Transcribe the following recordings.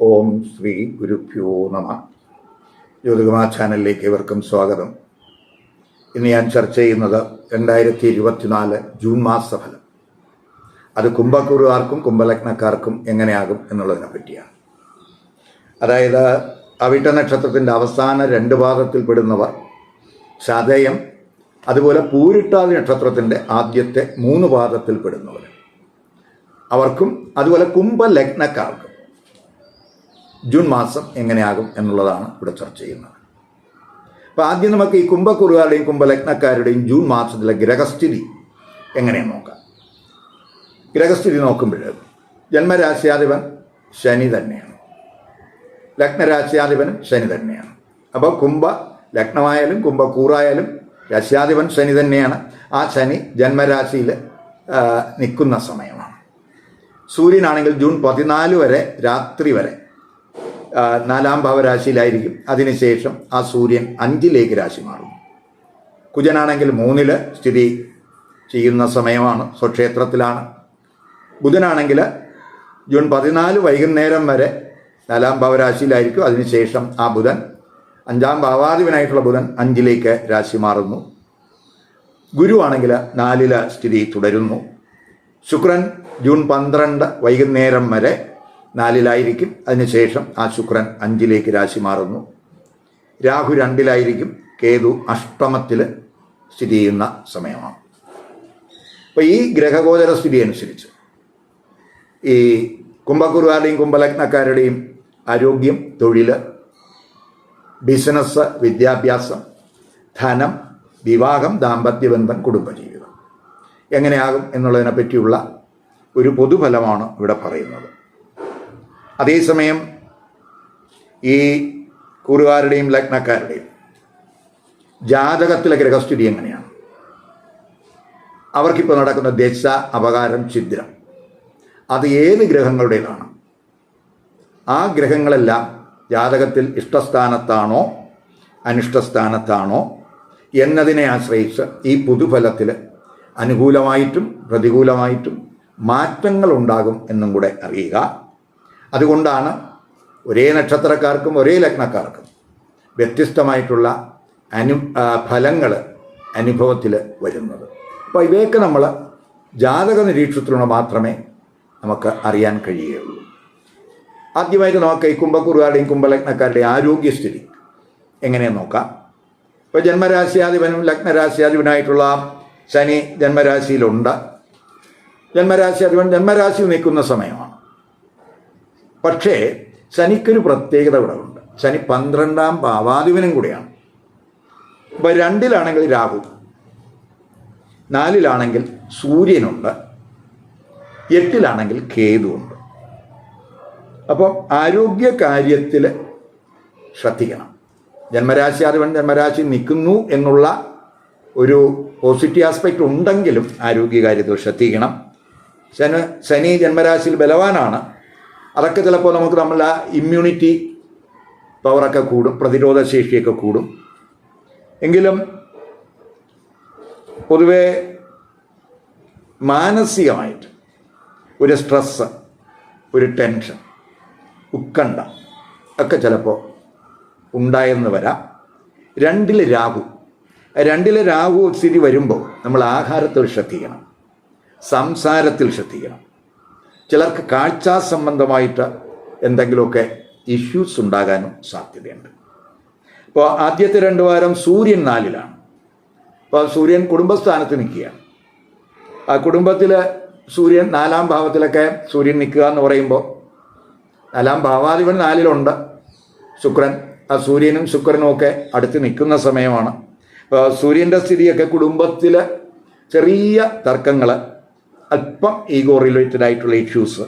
ഓം ശ്രീ ഗുരുഭ്യോ നമ. ജ്യോതികുമാർ ചാനലിലേക്ക് ഇവർക്കും സ്വാഗതം. ഇന്ന് ഞാൻ ചർച്ച ചെയ്യുന്നത് രണ്ടായിരത്തി ഇരുപത്തിനാല് ജൂൺ മാസ ഫലം അത് കുംഭക്കുറുകാർക്കും കുംഭലഗ്നക്കാർക്കും എങ്ങനെയാകും എന്നുള്ളതിനെ പറ്റിയാണ്. അതായത് അവിട്ട നക്ഷത്രത്തിന്റെ അവസാന രണ്ട് ഭാഗത്തിൽ പെടുന്നവർ ചതയം അതുപോലെ പൂരിട്ടാതി നക്ഷത്രത്തിന്റെ ആദ്യത്തെ മൂന്ന് പാദത്തിൽ പെടുന്നവർ. അവർക്കും അതുപോലെ കുംഭലഗ്നക്കാർക്കും ജൂൺ മാസം എങ്ങനെയാകും എന്നുള്ളതാണ് ഇവിടെ ചർച്ച ചെയ്യുന്നത്. അപ്പോൾ ആദ്യം നമുക്ക് ഈ കുംഭക്കുറുകാരുടെയും കുംഭലഗ്നക്കാരുടെയും ജൂൺ മാസത്തിലെ ഗ്രഹസ്ഥിതി എങ്ങനെയാണ് നോക്കാം? ഗ്രഹസ്ഥിതി നോക്കുമ്പോൾ ജന്മരാശ്യാധിപൻ ശനി തന്നെയാണ്. ലഗ്നരാശ്യാധിപനും ശനി തന്നെയാണ്. അപ്പോൾ കുംഭ ലഗ്നമായാലും കുംഭക്കൂറായാലും രാശ്യാധിപൻ ശനി തന്നെയാണ്. ആ ശനി ജന്മരാശിയിൽ നിൽക്കുന്ന സമയമാണ്. സൂര്യനാണെങ്കിൽ ജൂൺ പതിനാല് വരെ രാത്രി വരെ. നാലാം ഭാവരാശിയിലായിരിക്കും. അതിനുശേഷം ആ സൂര്യൻ അഞ്ചിലേക്ക് രാശി മാറും കുജനാണെങ്കിൽ മൂന്നിൽ സ്ഥിതി ചെയ്യുന്ന സമയമാണ് സ്വക്ഷേത്രത്തിലാണ്. ബുധനാണെങ്കിൽ ജൂൺ പതിനാല് വൈകുന്നേരം വരെ നാലാം ഭാവരാശിയിലായിരിക്കും. അതിനുശേഷം ആ ബുധൻ അഞ്ചാം ഭാവാധിപനായിട്ടുള്ള ബുധൻ അഞ്ചിലേക്ക് രാശി മാറുന്നു. ഗുരുവാണെങ്കിൽ നാലിൽ സ്ഥിതി തുടരുന്നു. ശുക്രൻ ജൂൺ പന്ത്രണ്ട് വൈകുന്നേരം വരെ നാലിലായിരിക്കും. അതിനുശേഷം ആ ശുക്രൻ അഞ്ചിലേക്ക് രാശി മാറുന്നു. രാഹു രണ്ടിലായിരിക്കും. കേതു അഷ്ടമത്തിൽ സ്ഥിതി ചെയ്യുന്ന സമയമാണ്. അപ്പോൾ ഈ ഗ്രഹഗോചര സ്ഥിതി അനുസരിച്ച് ഈ കുംഭക്കുരുവാരുടെയും കുംഭലഗ്നക്കാരുടെയും ആരോഗ്യം തൊഴിൽ ബിസിനസ് വിദ്യാഭ്യാസം ധനം വിവാഹം ദാമ്പത്യബന്ധം കുടുംബജീവിതം എങ്ങനെയാകും എന്നുള്ളതിനെ പറ്റിയുള്ള ഒരു പൊതുഫലമാണ് ഇവിടെ പറയുന്നത്. അതേസമയം ഈ കൂറുകാരുടെയും ലഗ്നക്കാരുടെയും ജാതകത്തിലെ ഗ്രഹസ്ഥിതി എങ്ങനെയാണ്? അവർക്കിപ്പോൾ നടക്കുന്ന ദശ അപകാരം ഛിദ്രം. അത് ഏത് ഗ്രഹങ്ങളുടേതാണ്? ആ ഗ്രഹങ്ങളെല്ലാം ജാതകത്തിൽ ഇഷ്ടസ്ഥാനത്താണോ അനിഷ്ടസ്ഥാനത്താണോ എന്നതിനെ ആശ്രയിച്ച് ഈ പുതുഫലത്തിൽ അനുകൂലമായിട്ടും പ്രതികൂലമായിട്ടും മാറ്റങ്ങൾ ഉണ്ടാകും എന്നും കൂടെ അറിയുക. അതുകൊണ്ടാണ് ഒരേ നക്ഷത്രക്കാർക്കും ഒരേ ലഗ്നക്കാർക്കും വ്യത്യസ്തമായിട്ടുള്ള അനു ഫലങ്ങൾ അനുഭവത്തിൽ വരുന്നത്. അപ്പോൾ ഇവയൊക്കെ നമ്മൾ ജാതക നിരീക്ഷണത്തിലൂടെ മാത്രമേ നമുക്ക് അറിയാൻ കഴിയുകയുള്ളൂ. ആദ്യമായിട്ട് നോക്കാം ഈ കുംഭക്കുറുകാരുടെയും കുംഭലഗ്നക്കാരുടെയും ആരോഗ്യസ്ഥിതി. എങ്ങനെയെന്ന് നോക്കാം? ഇപ്പോൾ ജന്മരാശിയാധിപനും ലഗ്നരാശിയാധിപനായിട്ടുള്ള ശനി ജന്മരാശിയിലുണ്ട്. ജന്മരാശിയാധിപൻ ജന്മരാശി നിൽക്കുന്ന സമയമാണ്. പക്ഷേ ശനിക്കൊരു പ്രത്യേകത ഇവിടെ ഉണ്ട് ശനി പന്ത്രണ്ടാം ഭാവാധിപനും കൂടിയാണ്. ഇപ്പം രണ്ടിലാണെങ്കിൽ രാഹു നാലിലാണെങ്കിൽ സൂര്യനുണ്ട് എട്ടിലാണെങ്കിൽ കേതുണ്ട് അപ്പം ആരോഗ്യ കാര്യത്തിൽ ശ്രദ്ധിക്കണം. ജന്മരാശി അറിവൻ ജന്മരാശി നിൽക്കുന്നു എന്നുള്ള ഒരു പോസിറ്റീവ് ആസ്പെക്റ്റ് ഉണ്ടെങ്കിലും ആരോഗ്യകാര്യത്തിൽ ശ്രദ്ധിക്കണം. ശനി ശനി ജന്മരാശിയിൽ ബലവാനാണ്. അതൊക്കെ ചിലപ്പോൾ നമുക്ക് നമ്മൾ ആ ഇമ്മ്യൂണിറ്റി പവറൊക്കെ കൂടും പ്രതിരോധ ശേഷിയൊക്കെ കൂടും. എങ്കിലും പൊതുവെ മാനസികമായിട്ട് ഒരു സ്ട്രെസ്സ് ഒരു ടെൻഷൻ ഉത്കണ്ഠ ഒക്കെ ചിലപ്പോൾ ഉണ്ടായെന്ന് വരാം. രണ്ടിൽ രാഹു. രണ്ടിലെ രാഹു സ്ഥിതി വരുമ്പോൾ നമ്മൾ ആഹാരത്തിൽ ശ്രദ്ധിക്കണം സംസാരത്തിൽ ശ്രദ്ധിക്കണം. ചിലർക്ക് കാഴ്ചാ സംബന്ധമായിട്ട് എന്തെങ്കിലുമൊക്കെ ഇഷ്യൂസ് ഉണ്ടാകാനും സാധ്യതയുണ്ട്. ഇപ്പോൾ ആദ്യത്തെ രണ്ട് വാരം സൂര്യൻ നാലിലാണ്. അപ്പോൾ സൂര്യൻ കുടുംബസ്ഥാനത്ത് നിൽക്കുകയാണ്. ആ കുടുംബത്തിൽ സൂര്യൻ നാലാം ഭാവത്തിലൊക്കെ സൂര്യൻ നിൽക്കുക എന്ന് പറയുമ്പോൾ നാലാം ഭാവാധിപൻ നാലിലുണ്ട്. ശുക്രൻ ആ സൂര്യനും ശുക്രനും ഒക്കെ അടുത്ത് നിൽക്കുന്ന സമയമാണ്. അപ്പോൾ സൂര്യന്റെ സ്ഥിതിയൊക്കെ കുടുംബത്തിൽ ചെറിയ തർക്കങ്ങൾ അല്പം ഈഗോ റിലേറ്റഡ് ആയിട്ടുള്ള ഇഷ്യൂസ്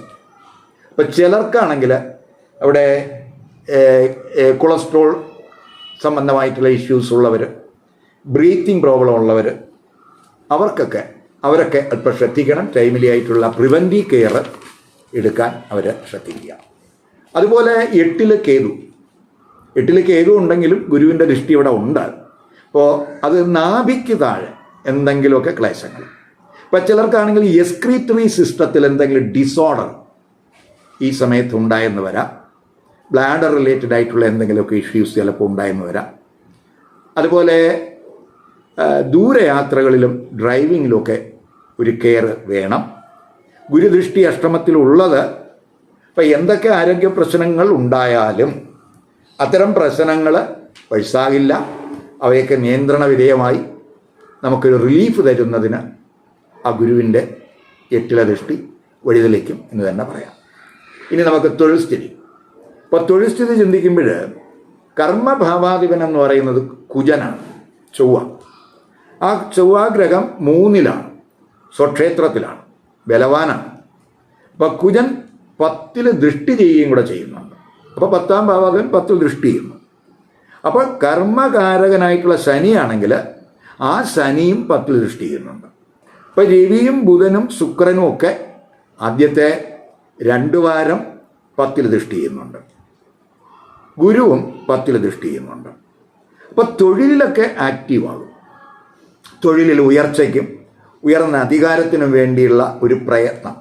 അപ്പോൾ ചിലർക്കാണെങ്കിൽ അവിടെ കൊളസ്ട്രോൾ സംബന്ധമായിട്ടുള്ള ഇഷ്യൂസ് ഉള്ളവർ ബ്രീത്തിങ് പ്രോബ്ലം ഉള്ളവർ അവർക്കൊക്കെ അവരൊക്കെ അല്പം ശ്രദ്ധിക്കണം. ടൈമിലി ആയിട്ടുള്ള പ്രിവന്റീവ് കെയർ എടുക്കാൻ അവർ ശ്രദ്ധിക്കുക. അതുപോലെ എട്ടിൽ കേതു. എട്ടിൽ കേതു ഉണ്ടെങ്കിലും ഗുരുവിന്റെ ദൃഷ്ടി ഇവിടെ ഉണ്ട്. അപ്പോൾ അത് നാഭിക്ക് താഴെ എന്തെങ്കിലുമൊക്കെ ക്ലേശങ്ങൾ. ഇപ്പം ചിലർക്കാണെങ്കിൽ എസ്ക്രീറ്ററി സിസ്റ്റത്തിൽ എന്തെങ്കിലും ഡിസോർഡർ ഈ സമയത്ത് ഉണ്ടായെന്ന് വരാം. ബ്ലാഡർ റിലേറ്റഡ് ആയിട്ടുള്ള എന്തെങ്കിലുമൊക്കെ ഇഷ്യൂസ് ചിലപ്പോൾ ഉണ്ടായെന്ന് വരാം. അതുപോലെ ദൂരയാത്രകളിലും ഡ്രൈവിങ്ങിലുമൊക്കെ ഒരു കെയർ വേണം. ഗുരുദൃഷ്ടി അഷ്ടമത്തിലുള്ളത് ഇപ്പം എന്തൊക്കെ ആരോഗ്യ പ്രശ്നങ്ങൾ ഉണ്ടായാലും അത്തരം പ്രശ്നങ്ങൾ വഴിസാകില്ല അവയൊക്കെ നിയന്ത്രണ വിധേയമായി നമുക്കൊരു റിലീഫ് തരുന്നതിന് ആ ഗുരുവിന്റെ എട്ടില ദൃഷ്ടി വഴിതെളിക്കും എന്ന് തന്നെ പറയാം. ഇനി നമുക്ക് തൊഴിൽ സ്ഥിതി. ഇപ്പോൾ തൊഴിൽ സ്ഥിതി ചിന്തിക്കുമ്പോൾ കർമ്മഭാവാധിപൻ എന്ന് പറയുന്നത് കുജനാണ് ചൊവ്വ. ആ ചൊവ്വാഗ്രഹം മൂന്നിലാണ് സ്വക്ഷേത്രത്തിലാണ് ബലവാനാണ്. അപ്പോൾ കുജൻ പത്തിൽ ദൃഷ്ടി ചെയ്യുകയും കൂടെ ചെയ്യുന്നുണ്ട്. അപ്പോൾ പത്താം ഭാവാധിപൻ പത്തിൽ ദൃഷ്ടി ചെയ്യുന്നു. അപ്പോൾ കർമ്മകാരകനായിട്ടുള്ള ശനിയാണെങ്കിൽ ആ ശനിയും പത്തിൽ ദൃഷ്ടി ചെയ്യുന്നുണ്ട്. ഇപ്പോൾ രവിയും ബുധനും ശുക്രനും ഒക്കെ ആദ്യത്തെ രണ്ട് വാരം പത്തിൽ ദൃഷ്ടി ചെയ്യുന്നുണ്ട്. ഗുരുവും പത്തിൽ ദൃഷ്ടി ചെയ്യുന്നുണ്ട്. അപ്പോൾ തൊഴിലിലൊക്കെ ആക്റ്റീവ് ആകും. തൊഴിലിൽ ഉയർച്ചയ്ക്കും ഉയർന്ന അധികാരത്തിനും വേണ്ടിയുള്ള ഒരു പ്രയത്നം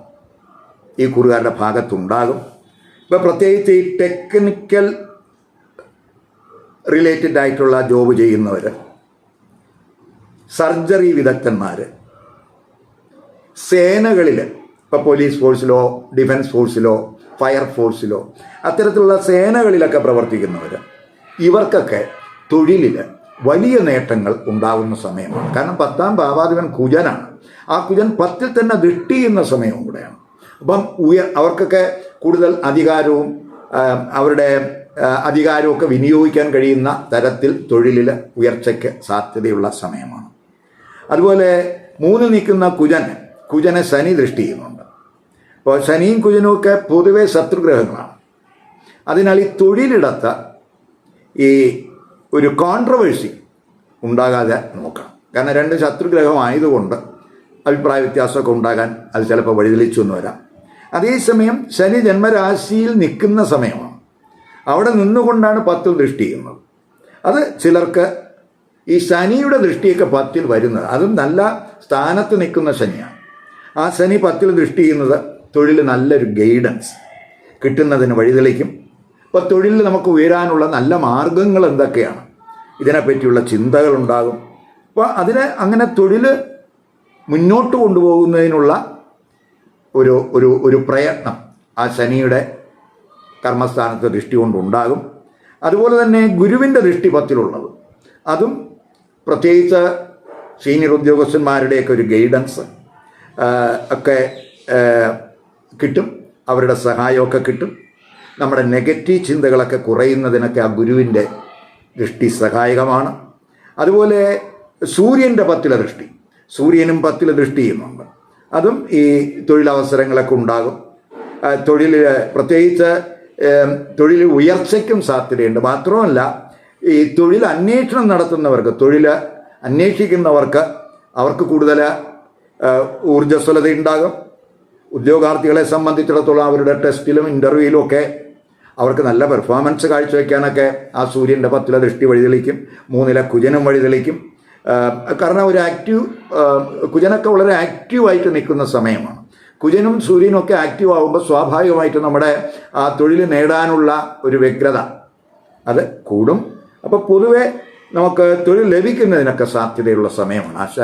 ഈ കുറുകാരുടെ ഭാഗത്തുണ്ടാകും. ഇപ്പോൾ പ്രത്യേകിച്ച് ഈ ടെക്നിക്കൽ റിലേറ്റഡ് ആയിട്ടുള്ള ജോബ് ചെയ്യുന്നവർ സർജറി വിദഗ്ധന്മാർ സേനകളിൽ ഇപ്പോൾ പോലീസ് ഫോഴ്സിലോ ഡിഫൻസ് ഫോഴ്സിലോ ഫയർ ഫോഴ്സിലോ അത്തരത്തിലുള്ള സേനകളിലൊക്കെ പ്രവർത്തിക്കുന്നവർ ഇവർക്കൊക്കെ തൊഴിലിൽ വലിയ നേട്ടങ്ങൾ ഉണ്ടാകുന്ന സമയമാണ്. കാരണം പത്താം ഭാവാധിപൻ കുജനാണ്. ആ കുജൻ പത്തിൽ തന്നെ ദൃഷ്ടിയുന്ന സമയവും കൂടെയാണ്. അപ്പം ഉയർ അവർക്കൊക്കെ കൂടുതൽ അധികാരവും അവരുടെ അധികാരമൊക്കെ വിനിയോഗിക്കാൻ കഴിയുന്ന തരത്തിൽ തൊഴിലിൽ ഉയർച്ചയ്ക്ക് സാധ്യതയുള്ള സമയമാണ്. അതുപോലെ മൂന്ന് നിൽക്കുന്ന കുജൻ കുജനെ ശനി ദൃഷ്ടി ചെയ്യുന്നുണ്ട്. അപ്പോൾ ശനിയും കുജനും ഒക്കെ പൊതുവെ ശത്രുഗ്രഹങ്ങളാണ്. അതിനാൽ ഈ തൊഴിലിടത്ത് ഈ ഒരു കോൺട്രവേഴ്സി ഉണ്ടാകാതെ നോക്കണം. കാരണം രണ്ട് ശത്രുഗ്രഹമായതുകൊണ്ട് അഭിപ്രായ വ്യത്യാസമൊക്കെ ഉണ്ടാകാൻ അത് ചിലപ്പോൾ വഴിതെളിച്ചു എന്ന് വരാം. അതേസമയം ശനി ജന്മരാശിയിൽ നിൽക്കുന്ന സമയമാണ്. അവിടെ നിന്നുകൊണ്ടാണ് പത്തിൽ ദൃഷ്ടി ചെയ്യുന്നത്. അത് ചിലർക്ക് ഈ ശനിയുടെ ദൃഷ്ടിയൊക്കെ പത്തിൽ വരുന്നത്. അതും നല്ല സ്ഥാനത്ത് നിൽക്കുന്ന ശനിയാണ്. ആ ശനി പത്തിൽ ദൃഷ്ടി ചെയ്യുന്നത് തൊഴിൽ നല്ലൊരു ഗൈഡൻസ് കിട്ടുന്നതിന് വഴിതെളിക്കും. അപ്പോൾ തൊഴിലിൽ നമുക്ക് ഉയരാനുള്ള നല്ല മാർഗങ്ങൾ എന്തൊക്കെയാണ്? ഇതിനെപ്പറ്റിയുള്ള ചിന്തകളുണ്ടാകും അപ്പോൾ അതിനെ അങ്ങനെ തൊഴിൽ മുന്നോട്ട് കൊണ്ടുപോകുന്നതിനുള്ള ഒരു ഒരു ഒരു പ്രയത്നം ആ ശനിയുടെ കർമ്മസ്ഥാനത്ത് ദൃഷ്ടി കൊണ്ടുണ്ടാകും. അതുപോലെ തന്നെ ഗുരുവിന്റെ ദൃഷ്ടി പത്തിലുള്ളത്. അതും പ്രത്യേകിച്ച് സീനിയർ ഉദ്യോഗസ്ഥന്മാരുടെയൊക്കെ ഒരു ഗൈഡൻസ് ഒക്കെ കിട്ടും. അവരുടെ സഹായമൊക്കെ കിട്ടും. നമ്മുടെ നെഗറ്റീവ് ചിന്തകളൊക്കെ കുറയുന്നതിനൊക്കെ ആ ഗുരുവിന്റെ ദൃഷ്ടി സഹായകമാണ്. അതുപോലെ സൂര്യന്റെ പത്തില ദൃഷ്ടി. സൂര്യനും പത്തില ദൃഷ്ടിയുമുണ്ട് അതും ഈ തൊഴിലവസരങ്ങളൊക്കെ ഉണ്ടാകും. തൊഴിൽ പ്രത്യേകിച്ച് തൊഴിൽ ഉയർച്ചയ്ക്കും സാധ്യതയുണ്ട്. മാത്രമല്ല ഈ തൊഴിൽ അന്വേഷണം നടത്തുന്നവർക്ക് തൊഴിൽ അന്വേഷിക്കുന്നവർക്ക് അവർക്ക് കൂടുതൽ ഊർജസ്വലത ഉണ്ടാകും. ഉദ്യോഗാർത്ഥികളെ സംബന്ധിച്ചിടത്തോളം അവരുടെ ടെസ്റ്റിലും ഇന്റർവ്യൂവിലും ഒക്കെ അവർക്ക് നല്ല പെർഫോമൻസ് കാഴ്ചവെക്കാനൊക്കെ ആ സൂര്യന്റെ പത്തിലെ ദൃഷ്ടി വഴിതെളിക്കും മൂന്നിലെ കുജനും വഴിതെളിക്കും കാരണം ഒരു ആക്റ്റീവ് കുജനൊക്കെ വളരെ ആക്റ്റീവായിട്ട് നിൽക്കുന്ന സമയമാണ്. കുജനും സൂര്യനും ഒക്കെ ആക്റ്റീവ് ആകുമ്പോൾ സ്വാഭാവികമായിട്ടും നമ്മുടെ ആ തൊഴിൽ നേടാനുള്ള ഒരു വ്യഗ്രത അത് കൂടും. അപ്പോൾ പൊതുവെ നമുക്ക് തൊഴിൽ ലഭിക്കുന്നതിനൊക്കെ സാധ്യതയുള്ള സമയമാണ്. ആശ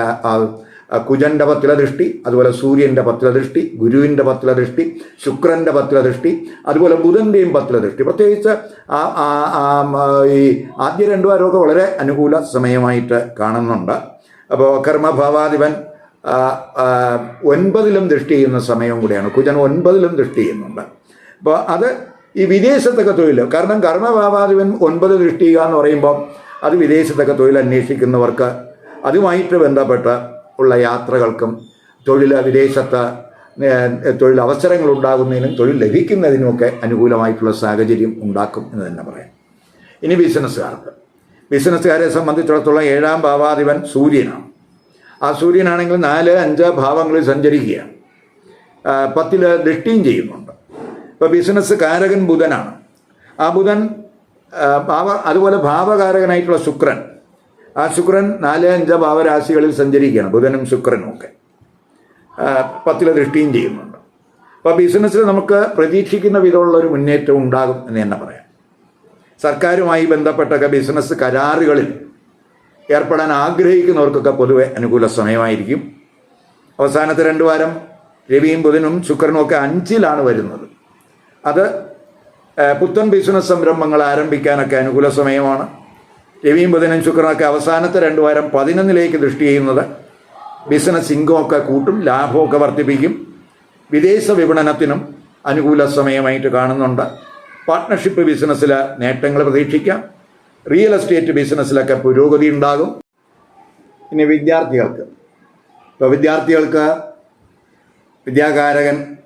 കുജന്റെ പത്തില ദൃഷ്ടി അതുപോലെ സൂര്യന്റെ പത്തില ദൃഷ്ടി ഗുരുവിന്റെ പത്തില ദൃഷ്ടി ശുക്രന്റെ പത്തില ദൃഷ്ടി അതുപോലെ ബുധന്റെയും പത്തില ദൃഷ്ടി പ്രത്യേകിച്ച് ഈ ആദ്യ രണ്ടു വാരമൊക്കെ വളരെ അനുകൂല സമയമായിട്ട് കാണുന്നുണ്ട്. അപ്പോൾ കർമ്മഭാവാധിപൻ ഒൻപതിലും ദൃഷ്ടി ചെയ്യുന്ന സമയം കൂടിയാണ്. കുജൻ ഒൻപതിലും ദൃഷ്ടി ചെയ്യുന്നുണ്ട്. അപ്പോൾ അത് ഈ വിദേശത്തൊക്കെ തൊഴിൽ കാരണം കർമ്മഭാവാധിപൻ ഒൻപത് ദൃഷ്ടി ചെയ്യുക എന്ന് പറയുമ്പോൾ അത് വിദേശത്തൊക്കെ തൊഴിൽ അന്വേഷിക്കുന്നവർക്ക് അതുമായിട്ട് ബന്ധപ്പെട്ട് ഉള്ള യാത്രകൾക്കും തൊഴിൽ വിദേശത്ത് അവസരങ്ങൾ ഉണ്ടാകുന്നതിനും തൊഴിൽ ലഭിക്കുന്നതിനുമൊക്കെ അനുകൂലമായിട്ടുള്ള സാഹചര്യം ഉണ്ടാക്കും എന്ന് തന്നെ പറയാം. ഇനി ബിസിനസ്സുകാർക്ക്. ബിസിനസ്സുകാരെ സംബന്ധിച്ചിടത്തോളം ഏഴാം ഭാവാധിപൻ സൂര്യനാണ്. ആ സൂര്യനാണെങ്കിൽ നാല് അഞ്ച് ഭാവങ്ങളിൽ സഞ്ചരിക്കുകയാണ്. പത്തിൽ ദൃഷ്ടിയും ചെയ്യുന്നുണ്ട്. ഇപ്പോൾ ബിസിനസ് കാരകൻ ബുധനാണ്. ആ ബുധൻ ഭാവ അതുപോലെ ഭാവകാരകനായിട്ടുള്ള ശുക്രൻ ആ ശുക്രൻ നാല് അഞ്ച് ഭാവരാശികളിൽ സഞ്ചരിക്കുകയാണ്. ബുധനും ശുക്രനും ഒക്കെ. പത്തിലെ ദൃഷ്ടിയും ചെയ്യുന്നുണ്ട്. അപ്പോൾ ബിസിനസ്സിൽ നമുക്ക് പ്രതീക്ഷിക്കുന്ന വിധമുള്ള ഒരു മുന്നേറ്റം ഉണ്ടാകും എന്ന് തന്നെ പറയാം. സർക്കാരുമായി ബന്ധപ്പെട്ടൊക്കെ ബിസിനസ് കരാറുകളിൽ ഏർപ്പെടാൻ ആഗ്രഹിക്കുന്നവർക്കൊക്കെ പൊതുവെ അനുകൂല സമയമായിരിക്കും. അവസാനത്തെ രണ്ട് വാരം രവിയും ബുധനും ശുക്രനും ഒക്കെ അഞ്ചിലാണ് വരുന്നത്. അത് പുത്തൻ ബിസിനസ് സംരംഭങ്ങൾ ആരംഭിക്കാനൊക്കെ അനുകൂല സമയമാണ്. രവിയും ബുധനും ശുക്രനൊക്കെ അവസാനത്തെ രണ്ട് വാരം പതിനൊന്നിലേക്ക് ദൃഷ്ടി ചെയ്യുന്നത് ബിസിനസ് ഇൻകമൊക്കെ കൂട്ടും ലാഭമൊക്കെ വർദ്ധിപ്പിക്കും വിദേശ വിപണനത്തിനും അനുകൂല സമയമായിട്ട് കാണുന്നുണ്ട്. പാർട്ട്ണർഷിപ്പ് ബിസിനസ്സിൽ നേട്ടങ്ങൾ പ്രതീക്ഷിക്കാം. റിയൽ എസ്റ്റേറ്റ് ബിസിനസ്സിലൊക്കെ പുരോഗതി ഉണ്ടാകും. ഇനി വിദ്യാർത്ഥികൾക്ക്. ഇപ്പോൾ വിദ്യാർത്ഥികൾക്ക് വിദ്യാകാരകൻ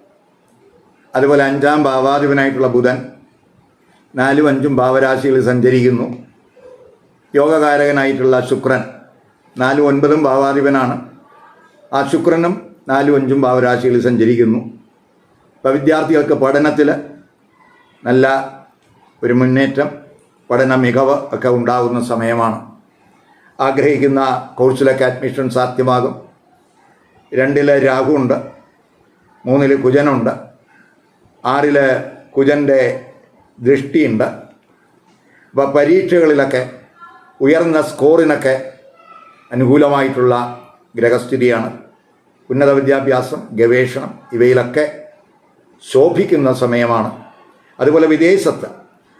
അതുപോലെ അഞ്ചാം ഭാവാധിപനായിട്ടുള്ള ബുധൻ നാലും അഞ്ചും ഭാവരാശികളിൽ സഞ്ചരിക്കുന്നു. യോഗകാരകനായിട്ടുള്ള ശുക്രൻ നാലും ഒൻപതും ഭാവാധിപനാണ്. ആ ശുക്രനും നാലും അഞ്ചും ഭാവരാശിയിൽ സഞ്ചരിക്കുന്നു. ഇപ്പോൾ വിദ്യാർത്ഥികൾക്ക് പഠനത്തിൽ നല്ല ഒരു മുന്നേറ്റം പഠന മികവ് ഒക്കെ ഉണ്ടാകുന്ന സമയമാണ്. ആഗ്രഹിക്കുന്ന കോഴ്സിലൊക്കെ അഡ്മിഷൻ സാധ്യമാകും. രണ്ടിൽ രാഹുണ്ട് മൂന്നിൽ കുജനുണ്ട് ആറിൽ കുജന്റെ ദൃഷ്ടിയുണ്ട്. അപ്പോൾ പരീക്ഷകളിലൊക്കെ ഉയർന്ന സ്കോറിനൊക്കെ അനുകൂലമായിട്ടുള്ള ഗ്രഹസ്ഥിതിയാണ്. ഉന്നത വിദ്യാഭ്യാസം ഗവേഷണം ഇവയിലൊക്കെ ശോഭിക്കുന്ന സമയമാണ്. അതുപോലെ വിദേശത്ത്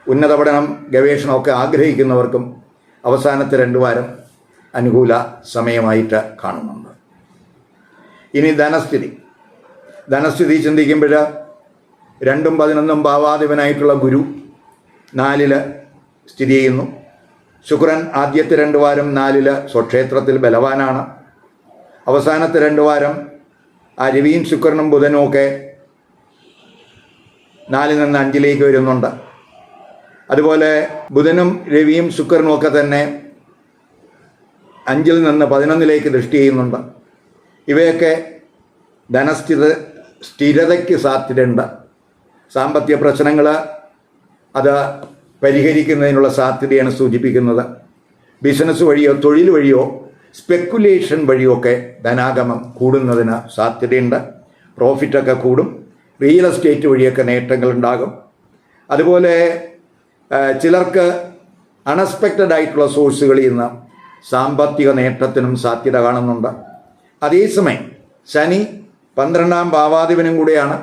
ഉന്നത പഠനം ഗവേഷണമൊക്കെ ആഗ്രഹിക്കുന്നവർക്കും അവസാനത്തെ രണ്ടു വാരം അനുകൂല സമയമായിട്ട് കാണുന്നുണ്ട്. ഇനി ധനസ്ഥിതി. ധനസ്ഥിതി ചിന്തിക്കുമ്പോൾ രണ്ടും പതിനൊന്നും ഭാവാധിപനായിട്ടുള്ള ഗുരു നാലിൽ സ്ഥിതി ചെയ്യുന്നു. ശുക്രൻ ആദ്യത്തെ രണ്ട് വാരം നാലിൽ സ്വക്ഷേത്രത്തിൽ ബലവാനാണ്. അവസാനത്തെ രണ്ട് വാരം ആ രവിയും ശുക്രനും ബുധനും ഒക്കെ നാലിൽ നിന്ന് അഞ്ചിലേക്ക് വരുന്നുണ്ട്. അതുപോലെ ബുധനും രവിയും ശുക്രനും ഒക്കെ തന്നെ അഞ്ചിൽ നിന്ന് പതിനൊന്നിലേക്ക് ദൃഷ്ടി ചെയ്യുന്നുണ്ട്. ഇവയൊക്കെ ധനസ്ഥിത സ്ഥിരതയ്ക്ക് സാധ്യതയുണ്ട്. സാമ്പത്തിക പ്രശ്നങ്ങൾ അത് പരിഹരിക്കുന്നതിനുള്ള സാധ്യതയാണ് സൂചിപ്പിക്കുന്നത്. ബിസിനസ് വഴിയോ തൊഴിൽ വഴിയോ സ്പെക്കുലേഷൻ വഴിയോ ഒക്കെ ധനാഗമം കൂടുന്നതിന് സാധ്യതയുണ്ട്. പ്രോഫിറ്റൊക്കെ കൂടും. റിയൽ എസ്റ്റേറ്റ് വഴിയൊക്കെ നേട്ടങ്ങൾ ഉണ്ടാകും. അതുപോലെ ചിലർക്ക് അൺഎക്സ്പെക്റ്റഡ് ആയിട്ടുള്ള സോഴ്സുകളിൽ നിന്ന് സാമ്പത്തിക നേട്ടത്തിനും സാധ്യത കാണുന്നുണ്ട്. അതേസമയം ശനി പന്ത്രണ്ടാം ഭാവാധിപനും കൂടെയാണ്.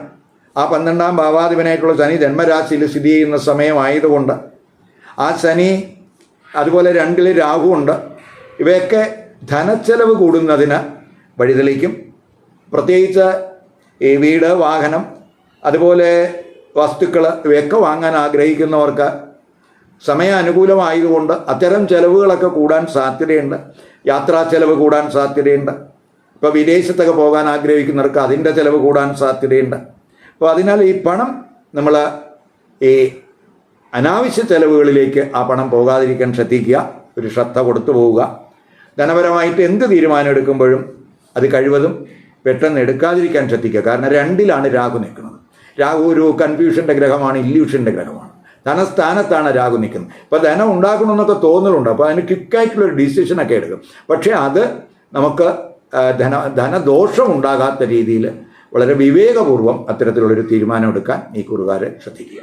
ആ പന്ത്രണ്ടാം ഭാവാധിപനായിട്ടുള്ള ശനി ജന്മരാശിയിൽ സ്ഥിതി ചെയ്യുന്ന സമയമായതുകൊണ്ട് ആ ശനി അതുപോലെ രണ്ടിൽ രാഹുണ്ട് ഇവയൊക്കെ ധനച്ചെലവ് കൂടുന്നതിന് വഴിതെളിക്കും. പ്രത്യേകിച്ച് ഈ വീട് വാഹനം അതുപോലെ വസ്തുക്കൾ ഇവയൊക്കെ വാങ്ങാൻ ആഗ്രഹിക്കുന്നവർക്ക് സമയാനുകൂലമായതുകൊണ്ട് അത്തരം ചെലവുകളൊക്കെ കൂടാൻ സാധ്യതയുണ്ട്. യാത്രാ ചെലവ് കൂടാൻ സാധ്യതയുണ്ട്. ഇപ്പോൾ വിദേശത്തൊക്കെ പോകാൻ ആഗ്രഹിക്കുന്നവർക്ക് അതിന്റെ ചെലവ് കൂടാൻ സാധ്യതയുണ്ട്. അപ്പോൾ അതിനാൽ ഈ പണം നമ്മൾ ഈ അനാവശ്യ ചെലവുകളിലേക്ക് ആ പണം പോകാതിരിക്കാൻ ശ്രദ്ധിക്കുക ഒരു ശ്രദ്ധ കൊടുത്തു പോവുക. ധനപരമായിട്ട് എന്ത് തീരുമാനം എടുക്കുമ്പോഴും അത് കഴിവതും പെട്ടെന്ന് എടുക്കാതിരിക്കാൻ ശ്രദ്ധിക്കുക. കാരണം രണ്ടിലാണ് രാഹു നിൽക്കുന്നത്. രാഹു ഒരു കൺഫ്യൂഷന്റെ ഗ്രഹമാണ് ഇല്യൂഷന്റെ ഗ്രഹമാണ്. ധനസ്ഥാനത്താണ് രാഹു നിൽക്കുന്നത്. അപ്പോൾ ധനം ഉണ്ടാക്കണമെന്നൊക്കെ തോന്നലുണ്ട്. അപ്പോൾ അതിന് ക്വിക്കായിട്ടുള്ള ഒരു ഡിസിഷനൊക്കെ എടുക്കും. പക്ഷേ അത് നമുക്ക് ധന ധനദോഷം ഉണ്ടാകാത്ത രീതിയിൽ വളരെ വിവേകപൂർവം അത്തരത്തിലുള്ളൊരു തീരുമാനം എടുക്കാൻ ഈ കുറുകാരെ ശ്രദ്ധിക്കുക.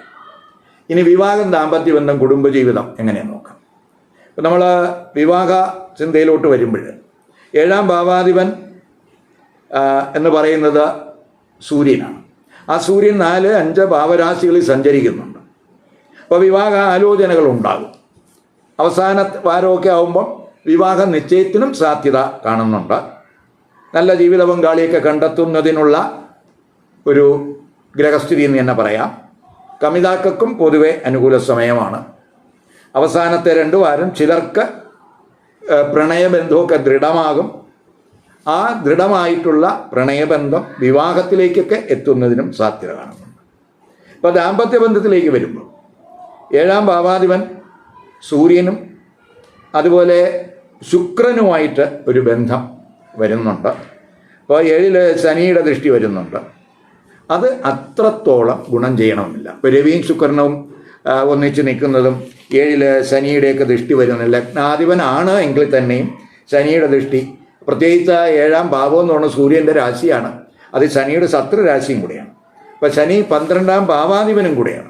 ഇനി വിവാഹം ദാമ്പത്യ ബന്ധം കുടുംബജീവിതം എങ്ങനെയാണ് നോക്കാം? ഇപ്പം നമ്മൾ വിവാഹ ചിന്തയിലോട്ട് വരുമ്പോൾ ഏഴാം ഭാവാധിപൻ എന്ന് പറയുന്നത് സൂര്യനാണ്. ആ സൂര്യൻ നാല് അഞ്ച് ഭാവരാശികളിൽ സഞ്ചരിക്കുന്നുണ്ട്. അപ്പോൾ വിവാഹ ആലോചനകൾ ഉണ്ടാകും. അവസാന വാരമൊക്കെ ആകുമ്പം വിവാഹ നിശ്ചയത്തിനും സാധ്യത കാണുന്നുണ്ട്. നല്ല ജീവിത പങ്കാളിയൊക്കെ കണ്ടെത്തുന്നതിനുള്ള ഒരു ഗ്രഹസ്ഥിതി എന്ന് തന്നെ പറയാം. കമിതാക്കൾക്കും പൊതുവെ അനുകൂല സമയമാണ്. അവസാനത്തെ രണ്ട് വാരം ചിലർക്ക് പ്രണയബന്ധമൊക്കെ ദൃഢമാകും. ആ ദൃഢമായിട്ടുള്ള പ്രണയബന്ധം വിവാഹത്തിലേക്കൊക്കെ എത്തുന്നതിനും സാധ്യത കാണുന്നുണ്ട് ഇപ്പോൾ ദാമ്പത്യ ബന്ധത്തിലേക്ക് വരുമ്പോൾ ഏഴാം ഭാവാധിപൻ സൂര്യനും അതുപോലെ ശുക്രനുമായിട്ട് ഒരു ബന്ധം വരുന്നുണ്ട്. അപ്പോൾ ഏഴിൽ ശനിയുടെ ദൃഷ്ടി വരുന്നുണ്ട്. അത് അത്രത്തോളം ഗുണം ചെയ്യണമെന്നില്ല ഇപ്പോൾ രവിയും ശുക്രനും ഒന്നിച്ച് നിൽക്കുന്നതും ഏഴിൽ ശനിയുടെയൊക്കെ ദൃഷ്ടി വരുന്ന ലഗ്നാധിപനാണ് എങ്കിൽ തന്നെയും ശനിയുടെ ദൃഷ്ടി പ്രത്യേകിച്ച് ഏഴാം ഭാവം എന്ന് പറയുന്നത് സൂര്യന്റെ രാശിയാണ്. അത് ശനിയുടെ ശത്രു രാശിയും കൂടിയാണ്. അപ്പോൾ ശനി പന്ത്രണ്ടാം ഭാവാധിപനും കൂടിയാണ്.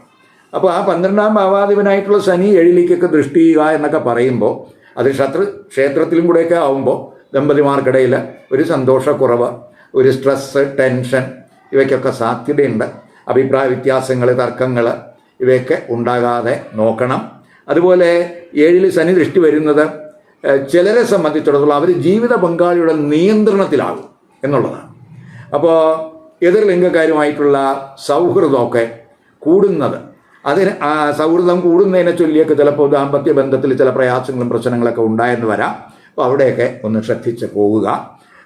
അപ്പോൾ ആ പന്ത്രണ്ടാം ഭാവാധിപനായിട്ടുള്ള ശനി ഏഴിലേക്കൊക്കെ ദൃഷ്ടി ചെയ്യുക എന്നൊക്കെ പറയുമ്പോൾ അത് ശത്രു ക്ഷേത്രത്തിലും കൂടെയൊക്കെ ആവുമ്പോൾ ദമ്പതിമാർക്കിടയിൽ ഒരു സന്തോഷക്കുറവ് ഒരു സ്ട്രെസ്സ് ടെൻഷൻ ഇവയ്ക്കൊക്കെ സാധ്യതയുണ്ട്. അഭിപ്രായ വ്യത്യാസങ്ങൾ തർക്കങ്ങൾ ഇവയൊക്കെ ഉണ്ടാകാതെ നോക്കണം. അതുപോലെ ഏഴിൽ ശനി ദൃഷ്ടി വരുന്നത് ചിലരെ സംബന്ധിച്ചിടത്തോളം അവർ ജീവിത പങ്കാളിയുടെ നിയന്ത്രണത്തിലാകും എന്നുള്ളതാണ്. അപ്പോൾ എതിർലിംഗക്കാരുമായിട്ടുള്ള സൗഹൃദമൊക്കെ കൂടുന്നത്. അതിന് സൗഹൃദം കൂടുന്നതിനെ ചൊല്ലിയൊക്കെ ചിലപ്പോൾ ദാമ്പത്യ ബന്ധത്തിൽ ചില പ്രയാസങ്ങളും പ്രശ്നങ്ങളൊക്കെ ഉണ്ടായെന്ന് വരാം. അപ്പോൾ അവിടെയൊക്കെ ഒന്ന് ശ്രദ്ധിച്ച് പോവുക.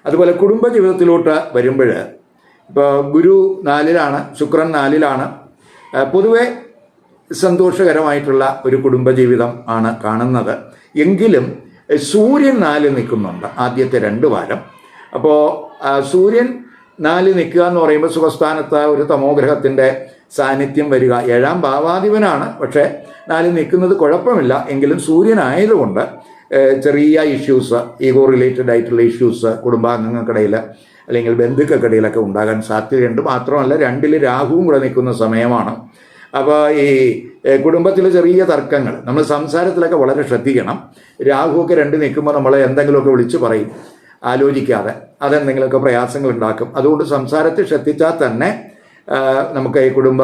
അതുപോലെ കുടുംബജീവിതത്തിലോട്ട് വരുമ്പോൾ ഇപ്പോൾ ഗുരു നാലിലാണ് ശുക്രൻ നാലിലാണ്. പൊതുവെ സന്തോഷകരമായിട്ടുള്ള ഒരു കുടുംബജീവിതം ആണ് കാണുന്നത്. എങ്കിലും സൂര്യൻ നാല് നിൽക്കുന്നുണ്ട് ആദ്യത്തെ രണ്ട് വാരം. അപ്പോൾ സൂര്യൻ നാല് നിൽക്കുക എന്ന് പറയുമ്പോൾ സുഖസ്ഥാനത്ത് ഒരു തമോഗ്രഹത്തിന്റെ സാന്നിധ്യം വരിക. ഏഴാം ഭാവാധിപനാണ്. പക്ഷേ നാല് നിൽക്കുന്നത് കുഴപ്പമില്ല. എങ്കിലും സൂര്യനായതുകൊണ്ട് ചെറിയ ഇഷ്യൂസ് ഈഗോ റിലേറ്റഡ് ആയിട്ടുള്ള ഇഷ്യൂസ് കുടുംബാംഗങ്ങൾക്കിടയിൽ അല്ലെങ്കിൽ ബന്ധുക്കൾക്കിടയിലൊക്കെ ഉണ്ടാകാൻ സാധ്യതയുണ്ട്. മാത്രമല്ല രണ്ടിൽ രാഹുവും കൂടെ നിൽക്കുന്ന സമയമാണ്. അപ്പോൾ ഈ കുടുംബത്തിലെ ചെറിയ തർക്കങ്ങൾ നമ്മൾ സംസാരത്തിലൊക്കെ വളരെ ശ്രദ്ധിക്കണം. രാഹുവൊക്കെ രണ്ട് നിൽക്കുമ്പോൾ നമ്മൾ എന്തെങ്കിലുമൊക്കെ വിളിച്ച് പറയും ആലോചിക്കാതെ. അതെന്തെങ്കിലുമൊക്കെ പ്രയാസങ്ങൾ ഉണ്ടാക്കും. അതുകൊണ്ട് സംസാരത്തിൽ ശ്രദ്ധിച്ചാൽ തന്നെ നമുക്ക് ഈ കുടുംബ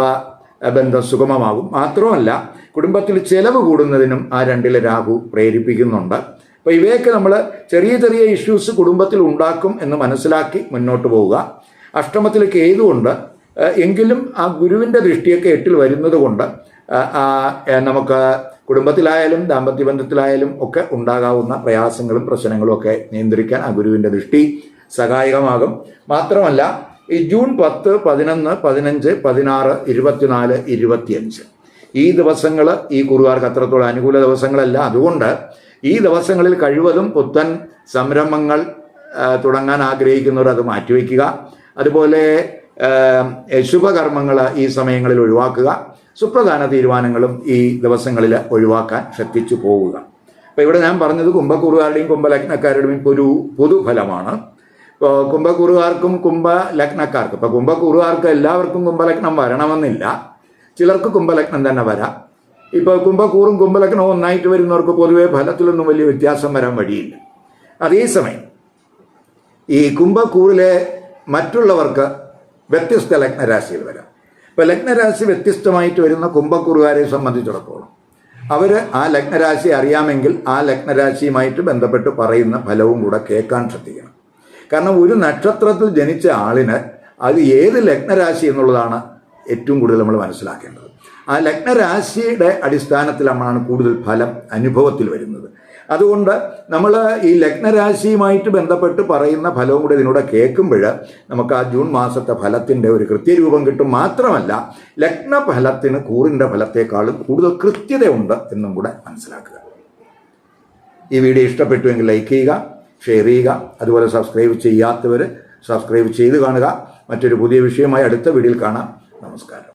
ബന്ധം സുഗമമാകും. മാത്രമല്ല കുടുംബത്തിൽ ചെലവ് കൂടുന്നതിനും ആ രണ്ടിലെ രാഹു പ്രേരിപ്പിക്കുന്നുണ്ട്. അപ്പോൾ ഇവയൊക്കെ നമ്മൾ ചെറിയ ചെറിയ ഇഷ്യൂസ് കുടുംബത്തിൽ ഉണ്ടാക്കും എന്ന് മനസ്സിലാക്കി മുന്നോട്ട് പോവുക. അഷ്ടമത്തിൽ കേതുകൊണ്ട് എങ്കിലും ആ ഗുരുവിന്റെ ദൃഷ്ടിയൊക്കെ എട്ടിൽ വരുന്നത് കൊണ്ട് നമുക്ക് കുടുംബത്തിലായാലും ദാമ്പത്യ ബന്ധത്തിലായാലും ഒക്കെ ഉണ്ടാകാവുന്ന പ്രയാസങ്ങളും പ്രശ്നങ്ങളും ഒക്കെ നിയന്ത്രിക്കാൻ ആ ഗുരുവിന്റെ ദൃഷ്ടി സഹായകമാകും. മാത്രമല്ല ഈ ജൂൺ പത്ത് പതിനൊന്ന് പതിനഞ്ച് പതിനാറ് ഇരുപത്തിനാല് ഇരുപത്തിയഞ്ച് ഈ ദിവസങ്ങൾ ഈ കുറുവാർക്ക് അത്രത്തോളം അനുകൂല ദിവസങ്ങളല്ല. അതുകൊണ്ട് ഈ ദിവസങ്ങളിൽ കഴിവതും പുത്തൻ സംരംഭങ്ങൾ തുടങ്ങാൻ ആഗ്രഹിക്കുന്നവർ അത് മാറ്റിവെക്കുക. അതുപോലെ ശുഭകർമ്മങ്ങൾ ഈ സമയങ്ങളിൽ ഒഴിവാക്കുക. സുപ്രധാന തീരുമാനങ്ങളും ഈ ദിവസങ്ങളിൽ ഒഴിവാക്കാൻ ശ്രദ്ധിച്ചു പോവുക. അപ്പോൾ ഇവിടെ ഞാൻ പറഞ്ഞത് കുംഭക്കൂറുകാരുടെയും കുംഭലഗ്നക്കാരുടെയും ഒരു പൊതുഫലമാണ്. ഇപ്പോൾ കുംഭക്കൂറുകാർക്കും കുംഭലഗ്നക്കാർക്കും ഇപ്പോൾ കുംഭക്കൂറുകാർക്ക് എല്ലാവർക്കും കുംഭലഗ്നം വരണമെന്നില്ല. ചിലർക്ക് കുംഭലഗ്നം തന്നെ വരാം. ഇപ്പോൾ കുംഭക്കൂറും കുംഭലഗ്നവും ഒന്നായിട്ട് വരുന്നവർക്ക് പൊതുവെ ഫലത്തിലൊന്നും വലിയ വ്യത്യാസം വരാൻ വഴിയില്ല. അതേസമയം ഈ കുംഭക്കൂറിലെ മറ്റുള്ളവർക്ക് വ്യത്യസ്ത ലഗ്നരാശിയിൽ വരാം. ഇപ്പോൾ ലഗ്നരാശി വ്യത്യസ്തമായിട്ട് വരുന്ന കുംഭക്കൂറുകാരെ സംബന്ധിച്ചിടത്തോളം അവർ ആ ലഗ്നരാശി അറിയാമെങ്കിൽ ആ ലഗ്നരാശിയുമായിട്ട് ബന്ധപ്പെട്ട് പറയുന്ന ഫലവും കൂടെ കേൾക്കാൻ ശ്രദ്ധിക്കണം. കാരണം ഒരു നക്ഷത്രത്തിൽ ജനിച്ച ആളിന് അത് ഏത് ലഗ്നരാശി എന്നുള്ളതാണ് ഏറ്റവും കൂടുതൽ നമ്മൾ മനസ്സിലാക്കേണ്ടത്. ആ ലഗ്നരാശിയുടെ അടിസ്ഥാനത്തിലാണ് കൂടുതൽ ഫലം അനുഭവത്തിൽ വരുന്നത്. അതുകൊണ്ട് നമ്മൾ ഈ ലഗ്നരാശിയുമായിട്ട് ബന്ധപ്പെട്ട് പറയുന്ന ഫലവും കൂടി ഇതിനൂടെ കേൾക്കുമ്പോൾ നമുക്ക് ആ ജൂൺ മാസത്തെ ഫലത്തിന്റെ ഒരു കൃത്യരൂപം കിട്ടും. മാത്രമല്ല ലഗ്നഫലത്തിന് കൂറിന്റെ ഫലത്തെക്കാളും കൂടുതൽ കൃത്യതയുണ്ട് എന്നും കൂടെ മനസ്സിലാക്കുക. ഈ വീഡിയോ ഇഷ്ടപ്പെട്ടുവെങ്കിൽ ലൈക്ക് ചെയ്യുക ഷെയർ ചെയ്യുക അതുപോലെ സബ്സ്ക്രൈബ് ചെയ്യാത്തവർ സബ്സ്ക്രൈബ് ചെയ്ത് കാണുക. മറ്റൊരു പുതിയ വിഷയമായി അടുത്ത വീഡിയോയിൽ കാണാം. നമസ്കാരം.